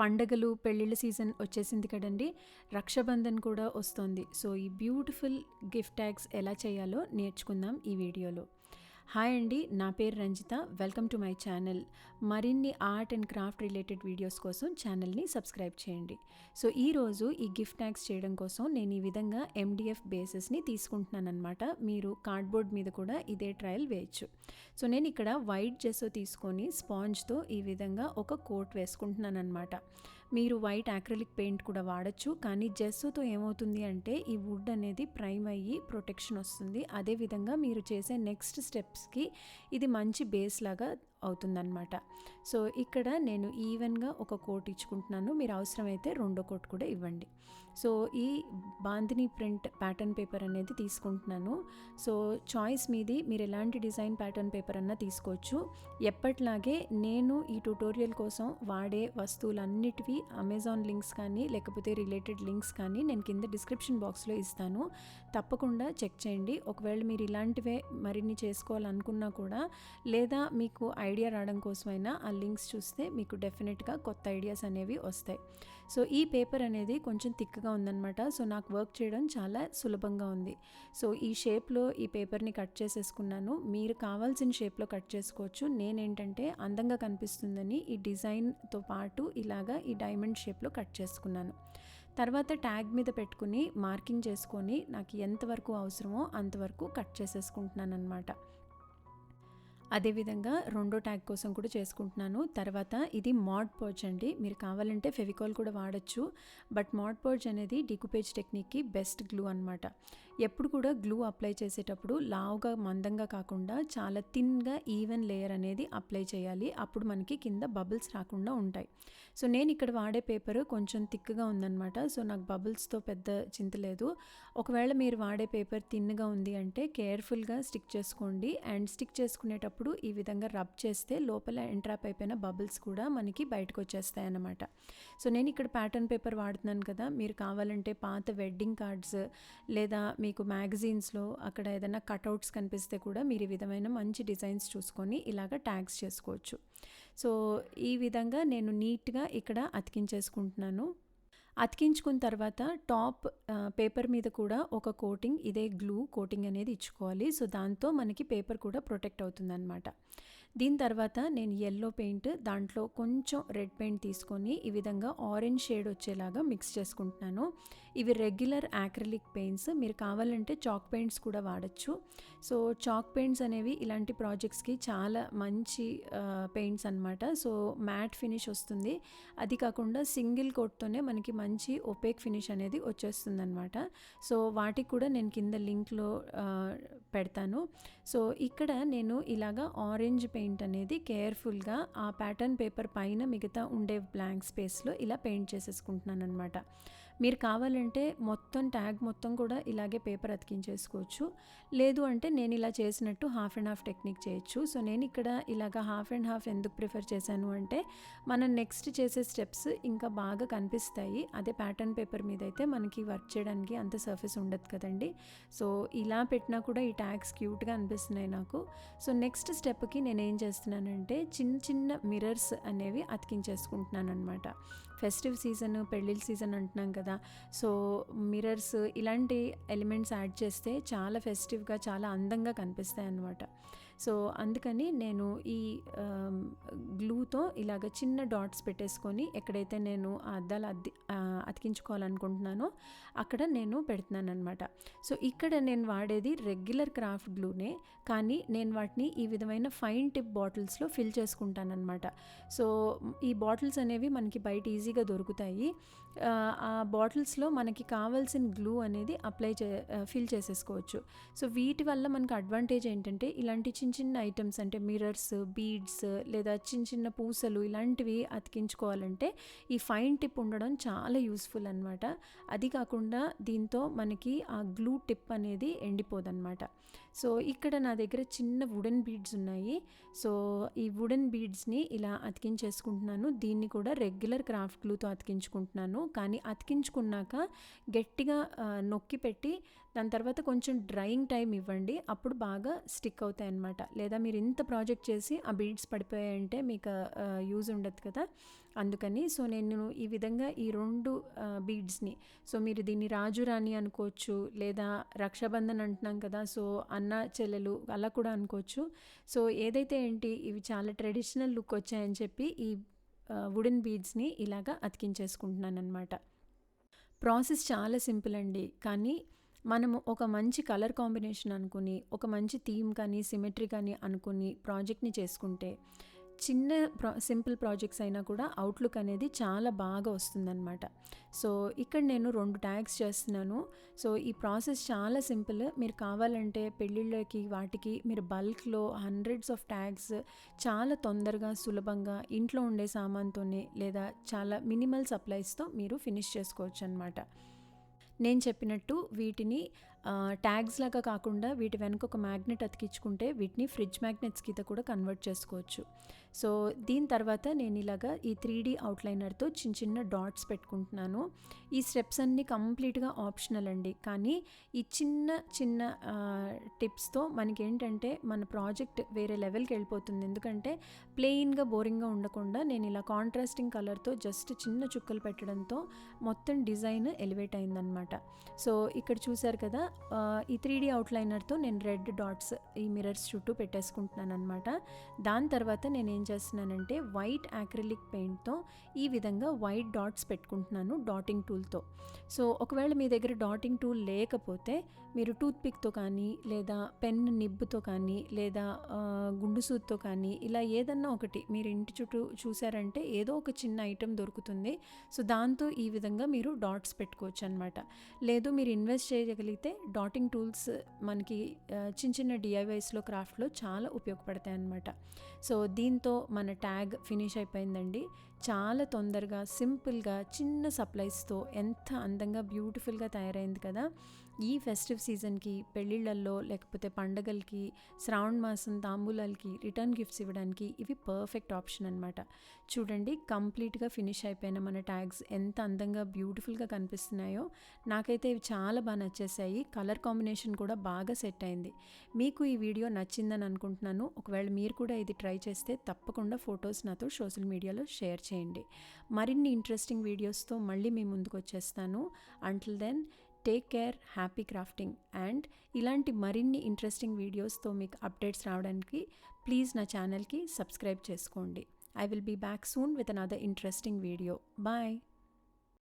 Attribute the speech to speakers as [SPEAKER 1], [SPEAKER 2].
[SPEAKER 1] పండగలు పెళ్ళిళ్ళ సీజన్ వచ్చేసింది కదండి. రక్షాబంధన్ కూడా వస్తుంది. సో ఈ బ్యూటిఫుల్ గిఫ్ట్ ట్యాగ్స్ ఎలా చేయాలో నేర్చుకుందాం ఈ వీడియోలో. హాయ్ అండి నా పేరు Ranjitha. Welcome to my channel. మరిన్ని art and craft related videos కోసం ఛానల్ని సబ్స్క్రైబ్ చేయండి. సో ఈరోజు ఈ గిఫ్ట్ ట్యాగ్స్ చేయడం కోసం నేను ఈ విధంగా ఎండిఎఫ్ బేసెస్ని తీసుకుంటున్నాను మీరు కార్డ్బోర్డ్ మీద కూడా ఇదే ట్రయల్ వేయచ్చు. సో నేను ఇక్కడ వైట్ జెస్సో తీసుకొని స్పాంజ్తో ఈ విధంగా ఒక కోట్ వేసుకుంటున్నాను మీరు వైట్ యాక్రిలిక్ పెయింట్ కూడా వాడచ్చు కానీ జెస్సోతో ఏమవుతుంది అంటే ఈ వుడ్ అనేది ప్రైమ్ అయ్యి ప్రొటెక్షన్ వస్తుంది. అదేవిధంగా మీరు చేసే నెక్స్ట్ స్టెప్స్ స్టెప్స్కి ఇది మంచి బేస్ లాగా అవుతుందన్నమాట. సో ఇక్కడ నేను ఈవెన్గా ఒక కోట్ ఇచ్చుకుంటున్నాను. మీరు అవసరమైతే రెండో కోట్ కూడా ఇవ్వండి. సో ఈ బాందిని ప్రింట్ ప్యాటర్న్ పేపర్ అనేది తీసుకుంటున్నాను. సో చాయిస్ మీది మీరు ఎలాంటి డిజైన్ ప్యాటర్న్ పేపర్ అన్నా తీసుకోవచ్చు. ఎప్పట్లాగే నేను ఈ ట్యూటోరియల్ కోసం వాడే వస్తువులన్నిటివి అమెజాన్ లింక్స్ కానీ లేకపోతే రిలేటెడ్ లింక్స్ కానీ నేను కింద డిస్క్రిప్షన్ బాక్స్లో ఇస్తాను. తప్పకుండా చెక్ చేయండి. ఒకవేళ మీరు ఇలాంటివే మరిన్ని చేసుకోవాలనుకున్నా కూడా లేదా మీకు ఐడియా రావడం కోసమైనా ఆ లింక్స్ చూస్తే మీకు డెఫినెట్గా కొత్త ఐడియాస్ అనేవి వస్తాయి. సో ఈ పేపర్ అనేది కొంచెం థిక్గా ఉందన్నమాట. సో నాకు వర్క్ చేయడం చాలా సులభంగా ఉంది. సో ఈ షేప్లో ఈ పేపర్ని కట్ చేసేసుకున్నాను. మీరు కావాల్సిన షేప్లో కట్ చేసుకోవచ్చు. నేనేంటంటే అందంగా కనిపిస్తుందని ఈ డిజైన్తో పాటు ఇలాగా ఈ డైమండ్ షేప్లో కట్ చేసుకున్నాను. తర్వాత ట్యాగ్ మీద పెట్టుకుని మార్కింగ్ చేసుకొని నాకు ఎంతవరకు అవసరమో అంతవరకు కట్ చేసేసుకుంటున్నాను అనమాట అదేవిధంగా రెండో ట్యాగ్ కోసం కూడా చేసుకుంటున్నాను. తర్వాత ఇది మాడ్ పర్చ్ అండి. మీరు కావాలంటే ఫెవికాల్ కూడా వాడచ్చు. బట్ మాడ్ పర్చ్ అనేది డికుపేజ్ టెక్నిక్కి బెస్ట్ గ్లూ అనమాట ఎప్పుడు కూడా గ్లూ అప్లై చేసేటప్పుడు లావుగా మందంగా కాకుండా చాలా థిన్గా ఈవెన్ లేయర్ అనేది అప్లై చేయాలి. అప్పుడు మనకి కింద బబుల్స్ రాకుండా ఉంటాయి. సో నేను ఇక్కడ వాడే పేపర్ కొంచెం థిక్గా ఉందన్నమాట. సో నాకు బబుల్స్తో పెద్ద చింత లేదు. ఒకవేళ మీరు వాడే పేపర్ థిన్గా ఉంది అంటే కేర్ఫుల్గా స్టిక్ చేసుకోండి. అండ్ స్టిక్ చేసుకునేటప్పుడు ఈ విధంగా రబ్ చేస్తే లోపల ఎంట్రాప్ అయిపోయిన బబుల్స్ కూడా మనకి బయటకు వచ్చేస్తాయి అన్నమాట సో నేను ఇక్కడ ప్యాటర్న్ పేపర్ వాడుతున్నాను కదా. మీరు కావాలంటే పాత వెడ్డింగ్ కార్డ్స్ లేదా మీ మీకు మ్యాగజైన్స్లో అక్కడ ఏదైనా కట్అవుట్స్ కనిపిస్తే కూడా మీరు ఈ విధమైన మంచి డిజైన్స్ చూసుకొని ఇలాగ ట్యాగ్స్ చేసుకోవచ్చు. సో ఈ విధంగా నేను నీట్గా ఇక్కడ అతికించేసుకుంటున్నాను. అతికించుకున్న తర్వాత టాప్ పేపర్ మీద కూడా ఒక కోటింగ్ ఇదే గ్లూ కోటింగ్ అనేది ఇచ్చుకోవాలి. సో దాంతో మనకి పేపర్ కూడా ప్రొటెక్ట్ అవుతుందన్నమాట. దీని తర్వాత నేను ఎల్లో పెయింట్ దాంట్లో కొంచెం రెడ్ పెయింట్ తీసుకొని ఈ విధంగా ఆరెంజ్ షేడ్ వచ్చేలాగా మిక్స్ చేసుకుంటున్నాను. ఇవి రెగ్యులర్ యాక్రిలిక్ పెయింట్స్ మీరు కావాలంటే చాక్ పెయింట్స్ కూడా వాడచ్చు. సో చాక్ పెయింట్స్ అనేవి ఇలాంటి ప్రాజెక్ట్స్కి చాలా మంచి పెయింట్స్ అనమాట సో మ్యాట్ ఫినిష్ వస్తుంది. అది కాకుండా సింగిల్ కోట్తోనే మనకి మంచి ఒపేక్ ఫినిష్ అనేది వచ్చేస్తుంది అనమాట సో వాటికి కూడా నేను కింద లింక్లో పెడతాను. సో ఇక్కడ నేను ఇలాగా ఆరెంజ్ పెయింట్ అనేది కేర్ఫుల్గా ఆ ప్యాటర్న్ పేపర్ పైన మిగతా ఉండే బ్లాంక్ స్పేస్లో ఇలా పెయింట్ చేసేసుకుంటున్నాను అనమాట మీరు కావాలంటే మొత్తం ట్యాగ్ మొత్తం కూడా ఇలాగే పేపర్ అతికించేసుకోవచ్చు. లేదు అంటే నేను ఇలా చేసినట్టు హాఫ్ అండ్ హాఫ్ టెక్నిక్ చేయొచ్చు. సో నేను ఇక్కడ ఇలాగ హాఫ్ అండ్ హాఫ్ ఎందుకు ప్రిఫర్ చేశాను అంటే మనం నెక్స్ట్ చేసే స్టెప్స్ ఇంకా బాగా కనిపిస్తాయి. అదే ప్యాటర్న్ పేపర్ మీద అయితే మనకి వర్క్ చేయడానికి అంత సర్ఫేస్ ఉండదు కదండి. సో ఇలా పెట్టినా కూడా ఈ ట్యాగ్స్ క్యూట్గా అనిపిస్తున్నాయి నాకు. సో నెక్స్ట్ స్టెప్కి నేను ఏం చేస్తున్నానంటే చిన్న చిన్న మిరర్స్ అనేవి అతికించేసుకుంటున్నాను అనమాట ఫెస్టివ్ సీజన్ పెళ్ళిళ్ళ సీజన్ అంటున్నాం కదా సో మిరర్స్ ఇలాంటి ఎలిమెంట్స్ యాడ్ చేస్తే చాలా ఫెస్టివ్గా చాలా అందంగా కనిపిస్తాయి అన్నమాట సో అందుకని నేను ఈ గ్లూతో ఇలాగ చిన్న డాట్స్ పెట్టేసుకొని ఎక్కడైతే నేను ఆ అద్దాలు అద్ది అతికించుకోవాలనుకుంటున్నానో అక్కడ నేను పెడుతున్నాను అనమాట సో ఇక్కడ నేను వాడేది రెగ్యులర్ క్రాఫ్ట్ గ్లూనే కానీ నేను వాటిని ఈ విధమైన ఫైన్ టిప్ బాటిల్స్లో ఫిల్ చేసుకుంటానమాట సో ఈ బాటిల్స్ అనేవి మనకి బయట ఈజీగా దొరుకుతాయి. ఆ బాటిల్స్లో మనకి కావాల్సిన గ్లూ అనేది అప్లై చే ఫిల్ చేసేసుకోవచ్చు. సో వీటి వల్ల మనకు అడ్వాంటేజ్ ఏంటంటే ఇలాంటి చిన్న చిన్న చిన్న ఐటమ్స్ అంటే మిరర్స్ బీడ్స్ లేదా చిన్న చిన్న పూసలు ఇలాంటివి అతికించుకోవాలంటే ఈ ఫైన్ టిప్ ఉండడం చాలా యూస్ఫుల్ అనమాట అది కాకుండా దీంతో మనకి ఆ గ్లూ టిప్ అనేది ఎండిపోదన్నమాట. సో ఇక్కడ నా దగ్గర చిన్న వుడెన్ బీడ్స్ ఉన్నాయి. సో ఈ వుడెన్ బీడ్స్ని ఇలా అతికించేసుకుంటున్నాను. దీన్ని కూడా రెగ్యులర్ క్రాఫ్ట్ గ్లూతో అతికించుకుంటున్నాను. కానీ అతికించుకున్నాక గట్టిగా నొక్కి పెట్టి దాని తర్వాత కొంచెం డ్రైయింగ్ టైం ఇవ్వండి. అప్పుడు బాగా స్టిక్ అవుతాయి అన్నమాట. లేదా మీరు ఇంత ప్రాజెక్ట్ చేసి ఆ బీడ్స్ పడిపోయాయంటే మీకు యూజ్ ఉండదు కదా. అందుకని సో నేను ఈ విధంగా ఈ రెండు బీడ్స్ని సో మీరు దీన్ని రాజు రాణి అనుకోవచ్చు లేదా రక్షాబంధన్ అంటున్నాం కదా సో అన్న చెల్లెలు అలా కూడా అనుకోవచ్చు. సో ఏదైతే ఏంటి ఇవి చాలా ట్రెడిషనల్ లుక్ వచ్చాయని చెప్పి ఈ వుడెన్ బీడ్స్ని ఇలాగా అతికించేసుకుంటున్నాను అనమాట ప్రాసెస్ చాలా సింపుల్ అండి. కానీ మనము ఒక మంచి కలర్ కాంబినేషన్ అనుకుని ఒక మంచి థీమ్ కానీ సిమెట్రీ కానీ అనుకుని ప్రాజెక్ట్ని చేసుకుంటే చిన్న ప్రా సింపుల్ ప్రాజెక్ట్స్ అయినా కూడా అవుట్లుక్ అనేది చాలా బాగా వస్తుందన్నమాట. సో ఇక్కడ నేను రెండు ట్యాగ్స్ చేస్తున్నాను. సో ఈ ప్రాసెస్ చాలా సింపుల్. మీరు కావాలంటే పెళ్ళిళ్ళకి వాటికి మీరు బల్క్లో హండ్రెడ్స్ ఆఫ్ ట్యాగ్స్ చాలా తొందరగా సులభంగా ఇంట్లో ఉండే సామాన్తోనే లేదా చాలా మినిమల్ సప్లైస్తో మీరు ఫినిష్ చేసుకోవచ్చు అనమాట నేను చెప్పినట్టు వీటిని ట్యాగ్స్ లాగా కాకుండా వీటి వెనక ఒక మ్యాగ్నెట్ అతికించుకుంటే వీటిని ఫ్రిడ్జ్ మ్యాగ్నెట్స్ కింద కూడా కన్వర్ట్ చేసుకోవచ్చు. సో దీని తర్వాత నేను ఇలాగా ఈ త్రీ డీ అవుట్లైనర్తో చిన్న చిన్న డాట్స్ పెట్టుకుంటున్నాను. ఈ స్టెప్స్ అన్నీ కంప్లీట్గా ఆప్షనల్ అండి. కానీ ఈ చిన్న చిన్న టిప్స్తో మనకి ఏంటంటే మన ప్రాజెక్ట్ వేరే లెవెల్కి వెళ్ళిపోతుంది. ఎందుకంటే ప్లెయిన్గా బోరింగ్గా ఉండకుండా నేను ఇలా కాంట్రాస్టింగ్ కలర్తో జస్ట్ చిన్న చుక్కలు పెట్టడంతో మొత్తం డిజైన్ ఎలివేట్ అయిందనమాట సో ఇక్కడ చూసారు కదా ఈ త్రీ డీ అవుట్లైనర్తో నేను రెడ్ డాట్స్ ఈ మిరర్స్ చుట్టూ పెట్టేసుకుంటున్నాను అనమాట దాని తర్వాత నేను ఏం చేస్తున్నానంటే వైట్ యాక్రిలిక్ పెయింట్తో ఈ విధంగా వైట్ డాట్స్ పెట్టుకుంటున్నాను డాటింగ్ టూల్తో సో ఒకవేళ మీ దగ్గర డాటింగ్ టూల్ లేకపోతే మీరు టూత్ పిక్తో కానీ లేదా పెన్ నిబ్బుతో కానీ లేదా గుండు సూత్తో కానీ ఇలా ఏదన్నా ఒకటి మీరు ఇంటి చుట్టూ చూసారంటే ఏదో ఒక చిన్న ఐటెం దొరుకుతుంది. సో దాంతో ఈ విధంగా మీరు డాట్స్ పెట్టుకోవచ్చు అనమాట లేదు మీరు ఇన్వెస్ట్ చేయగలిగితే డాటింగ్ టూల్స్ మనకి చిన్న చిన్న డిఐవైస్లో క్రాఫ్ట్లో చాలా ఉపయోగపడతాయి అన్నమాట సో దీంతో మన ట్యాగ్ ఫినిష్ అయిపోయిందండి. చాలా తొందరగా సింపుల్గా చిన్న సప్లైస్తో ఎంత అందంగా బ్యూటిఫుల్గా తయారైంది కదా! ఈ ఫెస్టివ్ సీజన్కి పెళ్ళిళ్ళల్లో లేకపోతే పండగలకి శ్రావణ మాసం తాంబూలాలకి రిటర్న్ గిఫ్ట్స్ ఇవ్వడానికి ఇవి పర్ఫెక్ట్ ఆప్షన్ అనమాట చూడండి కంప్లీట్గా ఫినిష్ అయిపోయిన మన ట్యాగ్స్ ఎంత అందంగా బ్యూటిఫుల్గా కనిపిస్తున్నాయో! నాకైతే ఇవి చాలా బాగా నచ్చేసాయి. కలర్ కాంబినేషన్ కూడా బాగా సెట్ అయింది. మీకు ఈ వీడియో నచ్చిందని అనుకుంటున్నాను. ఒకవేళ మీరు కూడా ఇది ట్రై చేస్తే తప్పకుండా ఫొటోస్ నాతో సోషల్ మీడియాలో షేర్ చేయండి. మరిన్ని ఇంట్రెస్టింగ్ వీడియోస్తో మళ్ళీ మీ ముందుకు వచ్చేస్తాను until then take care happy crafting and ఇలాంటి మరిన్ని ఇంట్రెస్టింగ్ వీడియోస్తో మీకు అప్డేట్స్ రావడానికి ప్లీజ్ నా ఛానల్కి సబ్స్క్రైబ్ చేసుకోండి. I will be back soon with another interesting video bye